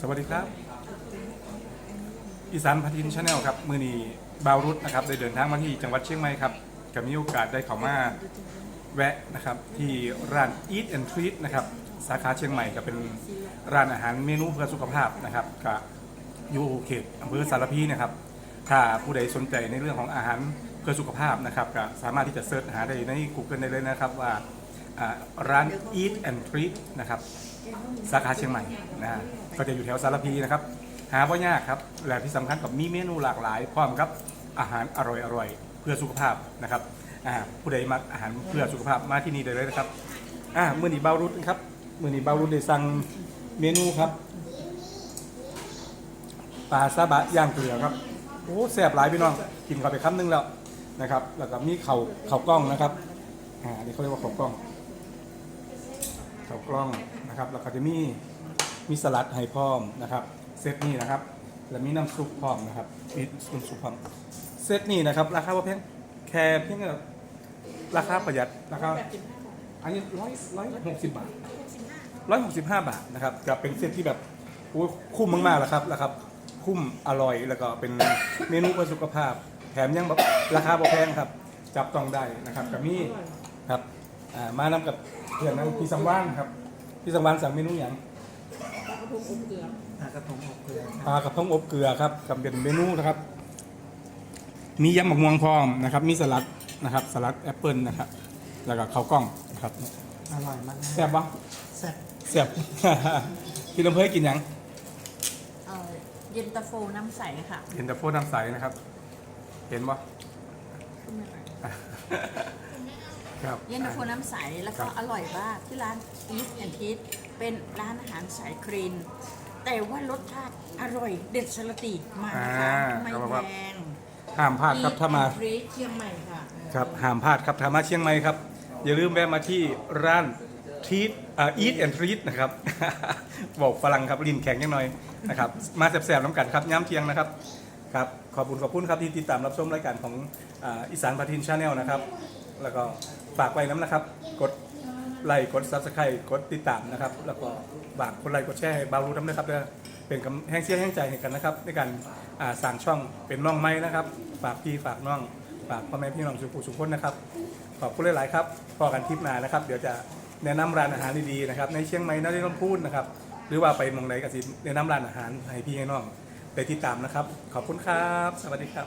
สวัสดีครับ อีสานพัทินชาแนลครับ มือนีบาวรุษนะครับ ได้เดินทางมาที่จังหวัดเชียงใหม่ครับกับมีโอกาสได้เข้ามาแวะนะครับ ที่ร้าน Eat and Treat นะครับ สาขาเชียงใหม่ก็เป็นร้านอาหารเมนูเพื่อสุขภาพนะครับกับอยู่เขตอำเภอสารพีนะครับ ถ้าผู้ใดสนใจในเรื่องของอาหารเพื่อสุขภาพนะครับก็สามารถที่จะเสิร์ชหาได้ใน Google ได้เลยนะครับว่าอ่าร้าน Eat and Treat นะครับ สาขาเชียงใหม่นะฮะก็จะอยู่แถวสารพีนะครับ หาว่ายากครับและที่สำคัญกับมีเมนูหลากหลายพร้อมครับอาหารอร่อยๆเพื่อสุขภาพนะครับอ่าผู้ใดมักอาหารเพื่อสุขภาพมาที่นี่ได้เลยนะครับอ่ามื่อนี้เบารุดครับมื่อนี้เบารุดได้สั่งเมนูครับปลาซาบะย่างเกลือครับโอ้แซ่บหลายพี่น้องกินเข้าไปคำนึงแล้วนะครับ แล้วก็มีเข่าเข่ากล้องนะครับอ่านนี้เขาเรียกว่าเข่ากล้องเข้ากล้อง นะครับแล้วก็จะมีมีสลัดให้พร้อมนะครับเซตนี้นะครับ แล้วมีน้ำซุปพร้อมนะครับมีน้ำซุปพร้อมเซตนี้นะครับ ราคาว่าเพียงแค่เพียงราคาประหยัดราคาอันนี้ร้อยร้อยหกสิบบาทร้อยหกสิบห้าบาทนะครับกับเป็นเซตที่แบบโอ้ยคุ้มมากๆแล้วครับแล้วครับ คุ้มอร่อยแล้วก็เป็นเมนูเพื่อสุขภาพ แถมยังแบบราคาบ่แพงครับ จับต้องได้นะครับกับมีครับอ่ามานำกับเพื่อนนั้นพี่สังวานครับ พี่สังวานสั่งเมนูอย่างปลากระพงอบเกลือปลากระพงอบเกลือปลากระพงอบเกลือครับกับเป็นเมนูนะครับ มียำหมกม่วงพร้อมนะครับ มีสลัดนะครับ สลัดแอปเปิลนะครับ แล้วก็ข้าวกล้องนะครับอร่อยมากนะแซ่บปะแซ่บแซ่บ พี่ลำเพยกินยังเอ่อเย็นตาโฟน้ำใสค่ะเห็นแต่โพดน้ำใสนะครับ เห็นปะ ขึ้นมาหน่อย ครับเย็นตาโฟน้ำใสแล้วก็ครับอร่อยมากที่ร้าน East and Eat เป็นร้านอาหารสายคลีน แต่ว่ารสชาติอร่อยเด็ดสลติมากนะคะไม่แพงห้ามพลาดครับถ้ามา ฟรีเชียงใหม่ค่ะ ครับห้ามพลาดครับถ้ามาเชียงใหม่ครับ อย่าลืมแวะมาที่ร้านทีทอ่าอีทแอนทรีทนะครับ บอกฝรั่งครับลินแข็งยังหน่อยนะครับ มาแสบๆน้ำกันครับย้ำเที่ยงนะครับครับ ขอบคุณขอบคุณครับที่ติดตามรับชมรายการของอ่าอีสานพาทินชาแนลนะครับ แล้วก็ฝากไว้น้ำนะครับ กดไลค์กดซับสไครต์กดติดตามนะครับ แล้วก็ฝากกดไลค์กดแชร์ให้บาวรู้น้ำนะครับเด้อเป็นกำแห้งเสียแห้งใจให้กันนะครับ ในการอ่าสั่งช่องเป็นน้องไม้นะครับ ฝากพี่ฝากน้อง ฝากพ่อแม่พี่น้องสุขุสุขคนนะครับ ขอบคุณหลาย ๆ ครับพอกันทริปหน้านะครับ เดี๋ยวจะแนะนำร้านอาหารดี ๆ นะครับ ในเชียงใหม่นครลำพูนนะครับ หรือว่าไปมองไหนก็สิแนะนำร้านอาหารให้พี่ให้น้องไปติดตามนะครับ ขอบคุณครับ สวัสดีครับ